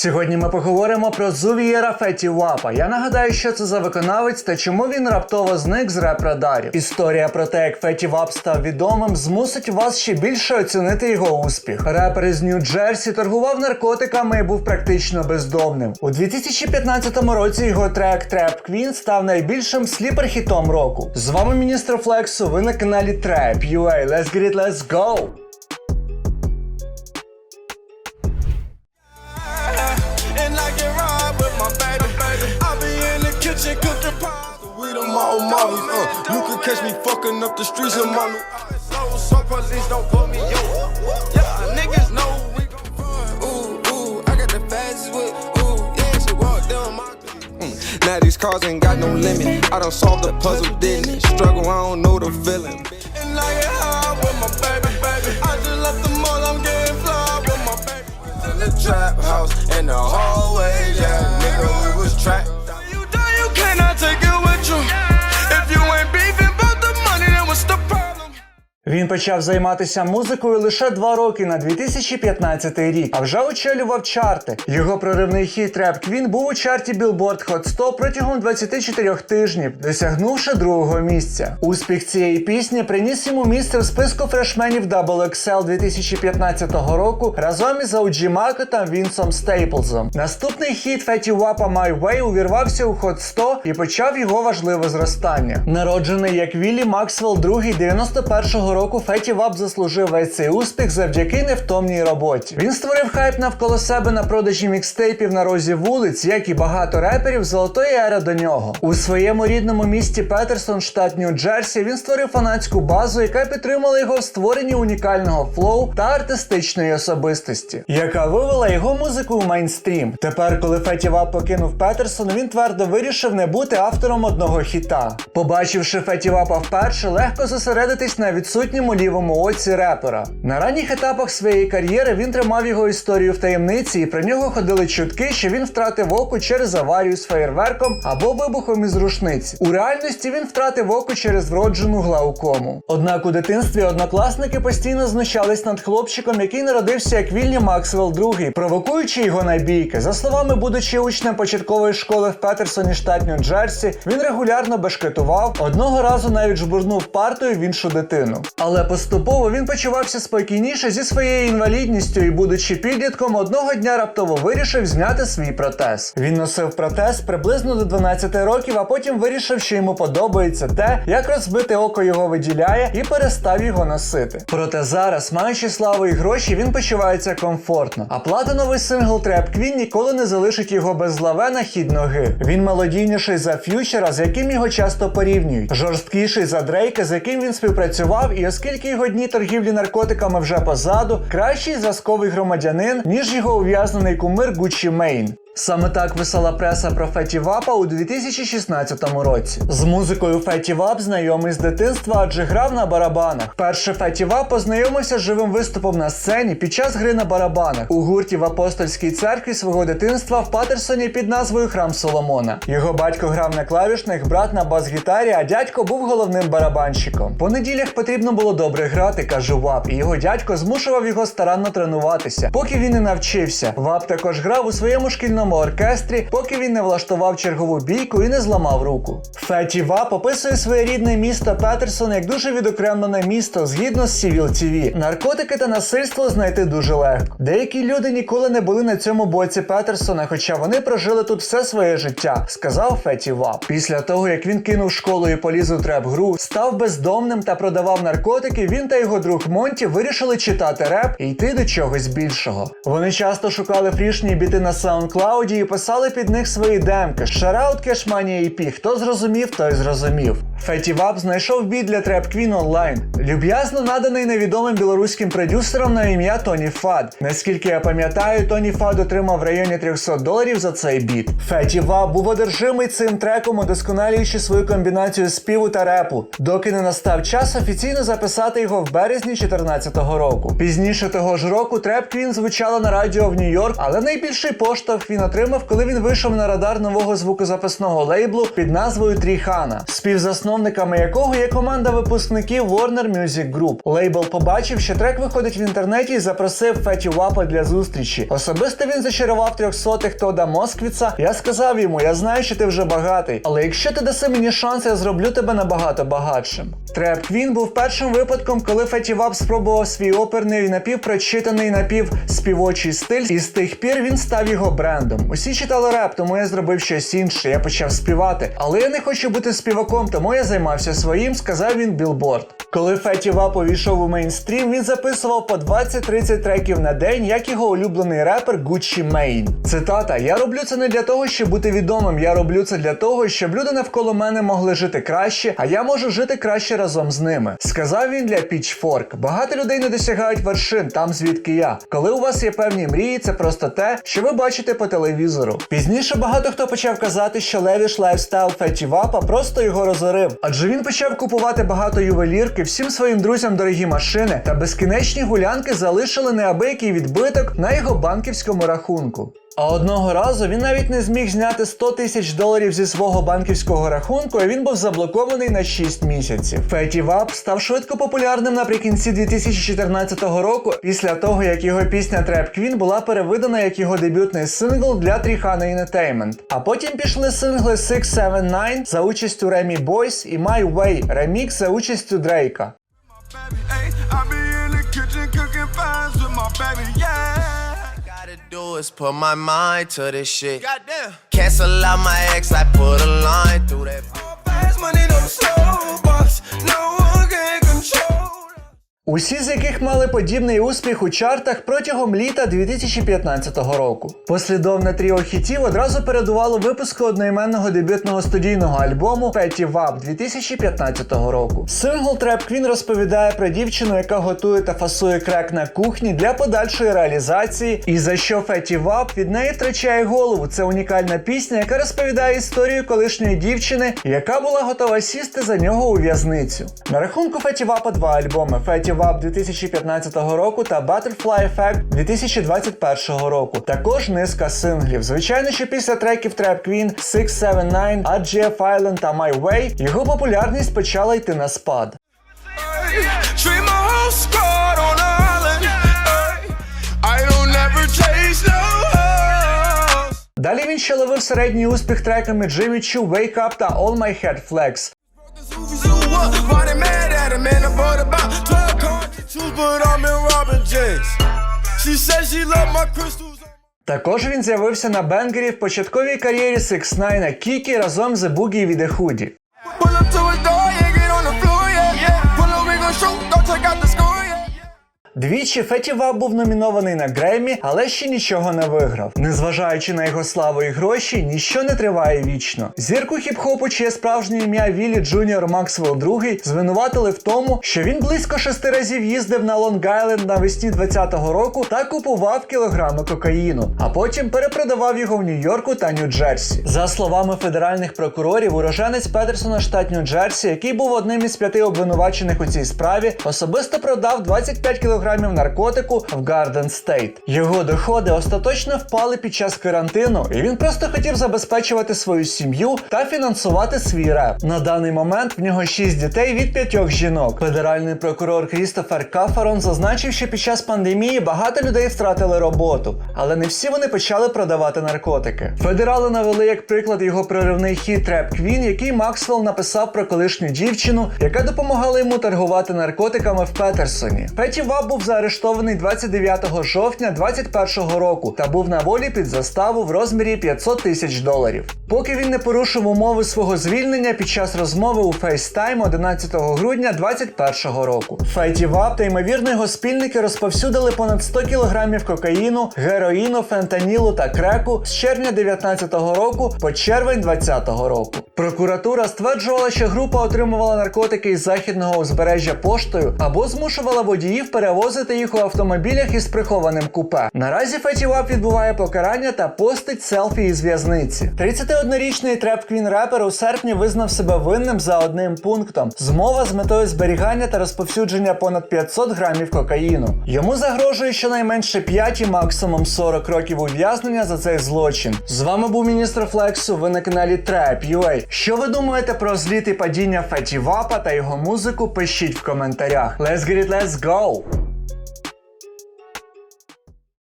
Сьогодні ми поговоримо про Зувієра Феті Вапа. Я нагадаю, що це за виконавець та чому він раптово зник з реп-радарів. Історія про те, як Феті Вап став відомим, змусить вас ще більше оцінити його успіх. Репер із Нью-Джерсі торгував наркотиками і був практично бездомним. У 2015 році його трек Trap Queen став найбільшим сліпер-хітом року. З вами міністр Флексу. Ви на каналі Trap UA. Let's get it, let's go! All mollies, uh. You can catch me fucking up the streets of my new So, so police don't put me on. Yeah, niggas know we gon' run. Ooh, ooh, I got the fastest whip. Ooh, yeah, she walk down my mm. Now these cars ain't got no limit. I don't solve the puzzle, didn't it? Struggle, I don't know the feeling. And I get high with my baby, Він почав займатися музикою лише два роки на 2015 рік, а вже очолював чарти. Його проривний хіт Rap Queen був у чарті Billboard Hot 100 протягом 24 тижнів, досягнувши другого місця. Успіх цієї пісні приніс йому місце в списку фрешменів XXL 2015 року разом із OG Мако та Вінсом Стейплзом. Наступний хіт Fetty Wap My Way увірвався у Hot 100 і почав його важливе зростання. Народжений як Віллі Максвелл II 91-го року Феті Вап заслужив весь цей успіх завдяки невтомній роботі. Він створив хайп навколо себе на продажі мікстейпів на розі вулиць, як і багато реперів золотої ери до нього. У своєму рідному місті Петерсон, штат Нью-Джерсі, він створив фанатську базу, яка підтримала його в створенні унікального флоу та артистичної особистості, яка вивела його музику у мейнстрім. Тепер, коли Феті Вап покинув Петерсон, він твердо вирішив не бути автором одного хіта. Побачивши Феті Вапа вперше, легко зосередитись на відсутньому лівому оці репера. На ранніх етапах своєї кар'єри він тримав його історію в таємниці, і про нього ходили чутки, що він втратив око через аварію з феєрверком або вибухом із рушниці. У реальності він втратив око через вроджену глаукому. Однак у дитинстві однокласники постійно знущались над хлопчиком, який народився як Вільям Максвелл II, провокуючи його на бійки. За словами, будучи учнем початкової школи в Петерсоні, штат Нью-Джерсі, він регулярно бешкетував, одного разу навіть жбурнув партою в іншу дитину. Але поступово він почувався спокійніше зі своєю інвалідністю і, будучи підлітком, одного дня раптово вирішив зняти свій протез. Він носив протез приблизно до 12 років, а потім вирішив, що йому подобається те, як розбите око його виділяє, і перестав його носити. Проте зараз, маючи славу і гроші, він почувається комфортно. А платиновий сингл Trap Queen ніколи не залишить його без лаве на хід ноги. Він мелодійніший за ф'ючера, з яким його часто порівнюють, жорсткіший за Дрейка, з яким він співпрацював, і оскільки його дні торгівлі наркотиками вже позаду, кращий зразковий громадянин, ніж його ув'язнений кумир Гуччі Мейн. Саме так писала преса про Феті Вапа у 2016 році. З музикою Феті Вап знайомий з дитинства, адже грав на барабанах. Перше Феті Вап познайомився з живим виступом на сцені під час гри на барабанах у гурті в апостольській церкві свого дитинства в Патерсоні під назвою Храм Соломона. Його батько грав на клавішних, брат на бас-гітарі, а дядько був головним барабанщиком. По неділях потрібно було добре грати, каже Вап, і його дядько змушував його старанно тренуватися, поки він не навчився. Вап також грав у своєму шкільному оркестрі, поки він не влаштував чергову бійку і не зламав руку. Феті Вап описує своє рідне місто Петерсон як дуже відокремлене місто згідно з Civil TV. Наркотики та насильство знайти дуже легко. Деякі люди ніколи не були на цьому боці Петерсона, хоча вони прожили тут все своє життя, сказав Феті Вап. Після того, як він кинув школу і поліз у треп-гру, став бездомним та продавав наркотики, він та його друг Монті вирішили читати реп і йти до чогось більшого. Вони часто шукали фрішні біти на SoundCloud і писали під них свої демки. Шараут Кешманія EP. Хто зрозумів, той зрозумів. Феті Вап знайшов біт для Trap Queen онлайн. Люб'язно наданий невідомим білоруським продюсером на ім'я Тоні Фад. Наскільки я пам'ятаю, Тоні Фад отримав в районі 300 доларів за цей біт. Феті Вап був одержимий цим треком, удосконалюючи свою комбінацію співу та репу, доки не настав час офіційно записати його в березні 2014 року. Пізніше того ж року Trap Queen звучала на радіо в Нью-Йорк, але найбільший поштовх він отримав, коли він вийшов на радар нового звукозаписного лейблу під назвою Тріхана. Співзасновник співзасновниками якого є команда випускників Warner Music Group. Лейбл побачив, що трек виходить в інтернеті і запросив Феті Вапа для зустрічі. Особисто він зачарував трьохсотих Тода Москвіца. Я сказав йому, я знаю, що ти вже багатий, але якщо ти даси мені шанс, я зроблю тебе набагато багатшим. Треп Квін був першим випадком, коли Феті Вап спробував свій оперний напівпрочитаний напівспівочий стиль, і з тих пір він став його брендом. Усі читали реп, тому я зробив щось інше. Я почав співати. Але я не хочу бути співаком, тому я займався своїм, сказав він білборд. Коли Феті Вап увійшов у мейнстрім, він записував по 20-30 треків на день, як його улюблений репер Gucci Mane. Цитата: Я роблю це не для того, щоб бути відомим. Я роблю це для того, щоб люди навколо мене могли жити краще, а я можу жити краще разом з ними. Сказав він для Pitchfork. Багато людей не досягають вершин там, звідки я. Коли у вас є певні мрії, це просто те, що ви бачите по телевізору. Пізніше багато хто почав казати, що левіш лайфстайл Феті Вапа просто його розорив, адже він почав купувати багато ювелірки, всім своїм друзям дорогі машини, та безкінечні гулянки залишили неабиякий відбиток на його банківському рахунку. А одного разу він навіть не зміг зняти 100 тисяч доларів зі свого банківського рахунку, і він був заблокований на 6 місяців. Феті Вап став швидко популярним наприкінці 2014 року, після того як його пісня Trap Queen була перевидана як його дебютний сингл для Тріхана Entertainment. А потім пішли сингли 679 за участю Ремі Бойс і My Way ремікс за участю Дрейка. Ay, my baby, yeah. Do is put my mind to this shit. Goddamn. Cancel out my ex, I put a line through that. Fast money, Усі з яких мали подібний успіх у чартах протягом літа 2015 року. Послідовне тріо хітів одразу передувало випуску одноіменного дебютного студійного альбому Petty Wap 2015 року. Сингл Trap Queen розповідає про дівчину, яка готує та фасує крек на кухні для подальшої реалізації, і за що Феті Вап від неї втрачає голову. Це унікальна пісня, яка розповідає історію колишньої дівчини, яка була готова сісти за нього у в'язницю. На рахунку Феті Вапа два альбоми Феті Вап 2015 року та Butterfly Effect 2021 року. Також низка синглів. Звичайно, що після треків Trap Queen, 679, RGF Island та My Way його популярність почала йти на спад. Dалі він ще ловив середній успіх треками Jimmy Choo, Wake Up та All My Head Flex. But I'm in Robin James. She said she loved my crystals. Також він з'явився на бенгері в початковій кар'єрі 6 9 на Кікі разом з Boogie від Ехуді. Pull up to his door, Двічі Феті Вап був номінований на Греммі, але ще нічого не виграв. Незважаючи на його славу і гроші, ніщо не триває вічно. Зірку хіп-хопу, чиє справжнє ім'я Віллі Джуніор Максвелл II, звинуватили в тому, що він близько шести разів їздив на Лонг-Айленд навесні 20-го року та купував кілограми кокаїну, а потім перепродавав його в Нью-Йорку та Нью-Джерсі. За словами федеральних прокурорів, уроженець Петерсона, штат Нью-Джерсі, який був одним із п'яти обвинувачених у цій справі, особисто продав 25 кілограмів наркотику в Гарден Стейт. Його доходи остаточно впали під час карантину, і він просто хотів забезпечувати свою сім'ю та фінансувати свій реп. На даний момент в нього 6 дітей від п'ятьох жінок. Федеральний прокурор Крістофер Кафарон зазначив, що під час пандемії багато людей втратили роботу, але не всі вони почали продавати наркотики. Федерали навели як приклад його проривний хіт Trap Queen, який Максвелл написав про колишню дівчину, яка допомагала йому торгувати наркотиками в Петерсоні. Петі Ваб був заарештований 29 жовтня 2021 року та був на волі під заставу в розмірі 500 тисяч доларів. Поки він не порушив умови свого звільнення під час розмови у FaceTime 11 грудня 2021 року. Фейті Вап та ймовірно його спільники розповсюдили понад 100 кілограмів кокаїну, героїну, фентанілу та креку з червня 2019 року по червень 2020 року. Прокуратура стверджувала, що група отримувала наркотики із західного узбережжя поштою або змушувала водіїв перевозити перевозити їх у автомобілях із прихованим купе. Наразі Феті Вап відбуває покарання та постить селфі із в'язниці. 31-річний треп квін репер у серпні визнав себе винним за одним пунктом: змова з метою зберігання та розповсюдження понад 500 грамів кокаїну. Йому загрожує щонайменше 5 і максимум 40 років ув'язнення за цей злочин. З вами був міністр Флексу. Ви на каналі Trap.ua. Що ви думаєте про зліт і падіння Феті Вапа та його музику? Пишіть в коментарях. Let's get it, let's go!